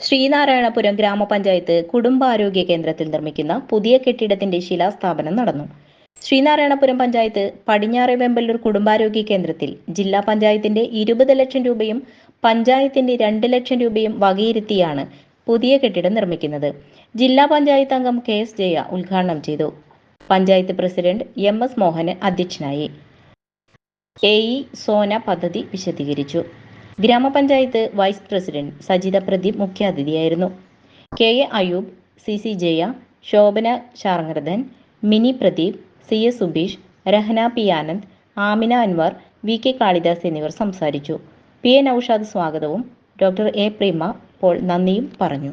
ശ്രീനാരായണപുരം ഗ്രാമപഞ്ചായത്ത് കുടുംബാരോഗ്യ കേന്ദ്രത്തിൽ നിർമ്മിക്കുന്ന പുതിയ കെട്ടിടത്തിന്റെ ശിലാസ്ഥാപനം നടന്നു. ശ്രീനാരായണപുരം പഞ്ചായത്ത് പടിഞ്ഞാറെ വെമ്പല്ലൂർ കുടുംബാരോഗ്യ കേന്ദ്രത്തിൽ ജില്ലാ പഞ്ചായത്തിന്റെ ഇരുപത് ലക്ഷം രൂപയും പഞ്ചായത്തിന്റെ രണ്ട് ലക്ഷം രൂപയും വകയിരുത്തിയാണ് പുതിയ കെട്ടിടം നിർമ്മിക്കുന്നത്. ജില്ലാ പഞ്ചായത്ത് അംഗം കെ എസ് ജയ ഉദ്ഘാടനം ചെയ്തു. Panchayat president M S Mohan അധ്യക്ഷനായി. എ ഇ സോന പദ്ധതി വിശദീകരിച്ചു. ഗ്രാമപഞ്ചായത്ത് vice president Sajitha Pradeep മുഖ്യാതിഥിയായിരുന്നു. K A Ayub C C Jaya Shobhana Sharngadharan Mini Pradeep C S Subeesh Rahana P Anand Amina Anwar V K Kalidas എന്നിവർ സംസാരിച്ചു. P A Naushad സ്വാഗതവും doctor A prima Paul നന്ദിയും പറഞ്ഞു.